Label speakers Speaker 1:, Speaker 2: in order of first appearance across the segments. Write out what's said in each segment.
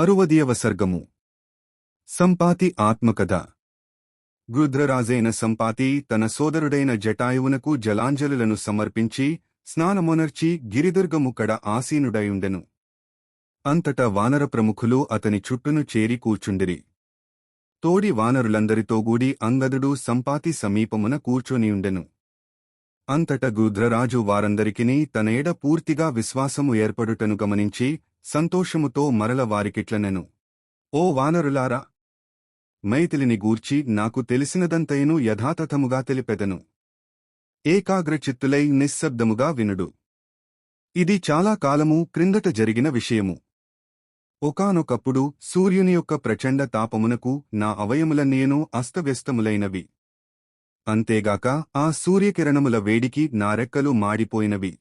Speaker 1: అరువదియవ సర్గము. సంపాతి ఆత్మకథ. గృధ్రరాజైన సంపాతి తన సోదరుడైన జటాయువునకు జలాంజలులను సమర్పించి స్నానమునర్చి గిరిదుర్గముకడ ఆసీనుడయుండెను. అంతట వానర ప్రముఖులు అతని చుట్టును చేరి కూర్చుండిరి. తోడి వానరులందరితోగూడి అంగదుడు సంపాతి సమీపమున కూర్చొనియుండెను. అంతట గృధ్రరాజు వారందరికినీ తన ఎడ పూర్తిగా విశ్వాసము ఏర్పడుటను గమనించి సంతోషముతో మరల వారికిట్లనెను. ఓ వానరులారా! మైథిలిని గూర్చి నాకు తెలిసినదంతయను యథాతథముగా తెలిపెదను. ఏకాగ్రచిత్తులై నిశ్శబ్దముగా వినుడు. ఇది చాలా కాలము క్రిందట జరిగిన విషయము. ఒకానొకప్పుడు సూర్యుని యొక్క ప్రచండ తాపమునకు నా అవయములన్నీయను అస్తవ్యస్తములైనవి. అంతేగాక ఆ సూర్యకిరణముల వేడికి నా రెక్కలు మాడిపోయినవి.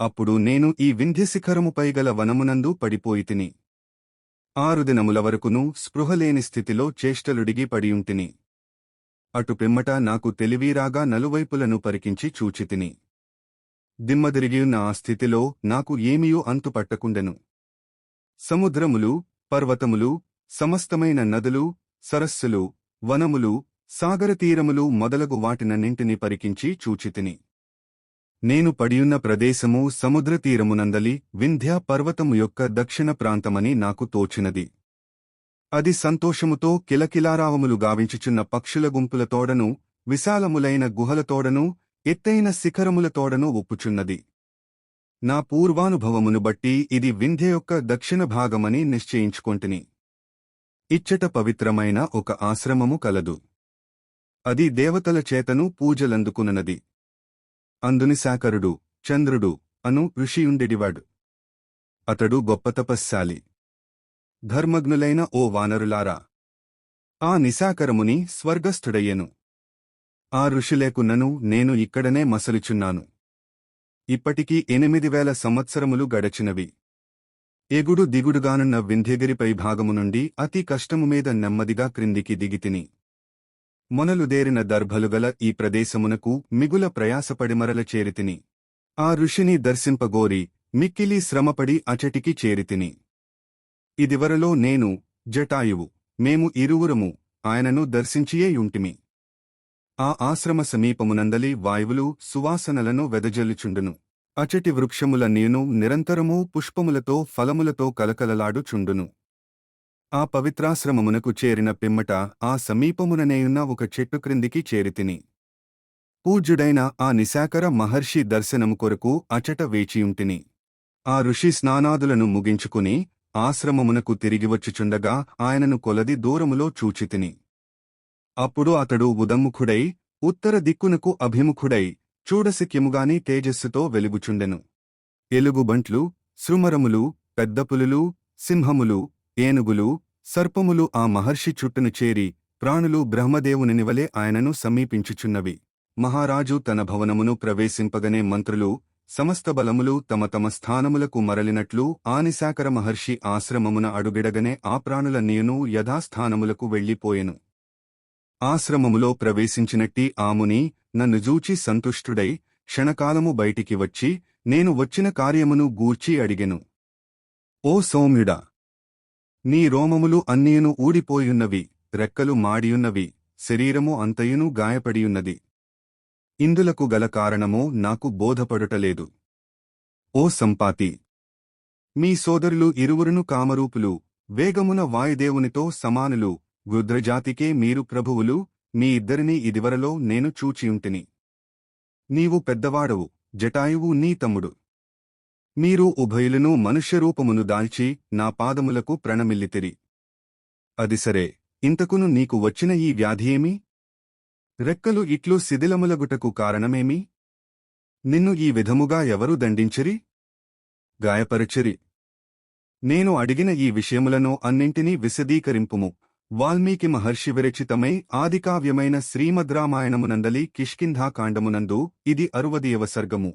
Speaker 1: అప్పుడు నేను ఈ వింధ్యశిఖరముపై గల వనమునందు పడిపోయితిని. ఆరు దినముల వరకును స్పృహలేని స్థితిలో చేష్టలుడిగి పడియుంటిని. అటు పిమ్మట నాకు తెలివీరాగా నలువైపులను పరికించి చూచితిని. దిమ్మదిరిగియున్న ఆ స్థితిలో నాకు ఏమియూ అంతుపట్టకుండెను సముద్రములు పర్వతములు సమస్తమైన నదులు సరస్సులు వనములు సాగరతీరములు మొదలగు వాటినన్నింటినీ పరికించి చూచితిని. నేను పడియున్న ప్రదేశము సముద్రతీరమునందలి వింధ్యా పర్వతము యొక్క దక్షిణ ప్రాంతమని నాకు తోచినది. అది సంతోషముతో కిలకిలారావములు గావించుచున్న పక్షుల గుంపుల తోడను విశాలములైన గుహలతోడను ఎత్తైన శిఖరములతోడను ఒప్పుచున్నది. నా పూర్వానుభవమును బట్టి ఇది వింధ్య యొక్క దక్షిణ భాగమని నిశ్చయించుకొంటిని. ఇచ్చట పవిత్రమైన ఒక ఆశ్రమము కలదు. అది దేవతల చేతను పూజలందుకుననది. అందుని శాకరుడు చంద్రుడు అను ఋషియుండెడివాడు. అతడు గొప్ప తపస్శాలి. ధర్మగ్నులైన ఓ వానరులారా! ఆ నిశాకరముని స్వర్గస్థుడయ్యెను. ఆ ఋషులేకున్నను నేను ఇక్కడనే మసలుచున్నాను. ఇప్పటికీ ఎనిమిది వేల సంవత్సరములు గడచినవి. ఎగుడు దిగుడుగానున్న వింధ్యగిరిపై భాగము నుండి అతి కష్టము మీద నెమ్మదిగా క్రిందికి దిగితిని మొనలుదేరిన దర్భలుగల ఈ ప్రదేశమునకు మిగుల ప్రయాసపడిమరల చేరితిని. ఆ ఋషిని దర్శింపగోరి మిక్కిలి శ్రమపడి అచటికి చేరితిని. ఇదివరలో నేను జటాయువు మేము ఇరువురము ఆయనను దర్శించియేయుంటిమి. ఆ ఆశ్రమ సమీపమునందలి వాయువులు సువాసనలను వెదజల్లుచుండును. అచటి వృక్షముల నేను నిరంతరము పుష్పములతో ఫలములతో కలకలలాడుచుండును. ఆ పవిత్రాశ్రమమునకు చేరిన పిమ్మట ఆ సమీపముననేయున్న ఒక చెట్టు క్రిందికి చేరితిని. పూజ్యుడైన ఆ నిశాకర మహర్షి దర్శనము కొరకు అచట వేచియుంటిని. ఆ ఋషి స్నానాదులను ముగించుకుని ఆశ్రమమునకు తిరిగివచ్చుచుండగా ఆయనను కొలది దూరములో చూచితిని. అప్పుడు అతడు ఉదముఖుడై ఉత్తర దిక్కునకు అభిముఖుడై చూడసిక్యముగాని తేజస్సుతో వెలుగుచుండెను. ఎలుగుబంట్లు శృమరములు పెద్దపులులు సింహములు ఏనుగులు సర్పములు ఆ మహర్షి చుట్టును చేరి ప్రాణులు బ్రహ్మదేవునినివలే ఆయనను సమీపించుచున్నవి. మహారాజు తన భవనమును ప్రవేశింపగనే మంత్రులు సమస్త బలములు తమ తమ స్థానములకు మరలినట్లు ఆనిశాకర మహర్షి ఆశ్రమమున అడుగిడగనే ఆ ప్రాణులన్నీయును యథాస్థానములకు వెళ్ళిపోయెను ఆశ్రమములో ప్రవేశించినట్టి ఆముని నన్ను జూచి సంతుష్టుడై క్షణకాలము బయటికి వచ్చి నేను వచ్చిన కార్యమును గూర్చి అడిగెను. ఓ సౌమ్యుడా! నీ రోమములు అన్నీయును ఊడిపోయున్నవి రెక్కలు మాడియున్నవి శరీరము అంతయును గాయపడియున్నది. ఇందులకు గల కారణమో నాకు బోధపడుటలేదు. ఓ సంపాతి! మీ సోదరులు ఇరువురును కామరూపులు వేగమున వాయుదేవునితో సమానులు గుద్రజాతికే మీరు ప్రభువులు మీ ఇద్దరినీ ఇదివరలో నేను చూచియుంటిని. నీవు పెద్దవాడవు జటాయువు నీ తమ్ముడు. మీరు ఉభయులను మనుష్యరూపమును దాల్చి నా పాదములకు ప్రణమిల్లితిరి. అది సరే ఇంతకును నీకు వచ్చిన ఈ వ్యాధి ఏమి? రెక్కలు ఇట్లు శిథిలములగుటకు కారణమేమి? నిన్ను ఈ విధముగా ఎవరు దండించిరి? గాయపరచిరి. నేను అడిగిన ఈ విషయములను అన్నింటినీ విశదీకరింపుము. వాల్మీకి మహర్షి విరచితమై ఆదికావ్యమైన శ్రీమద్రామాయణమునందలి కిష్కింధాకాండమునందు ఇది అరువదియవ సర్గము.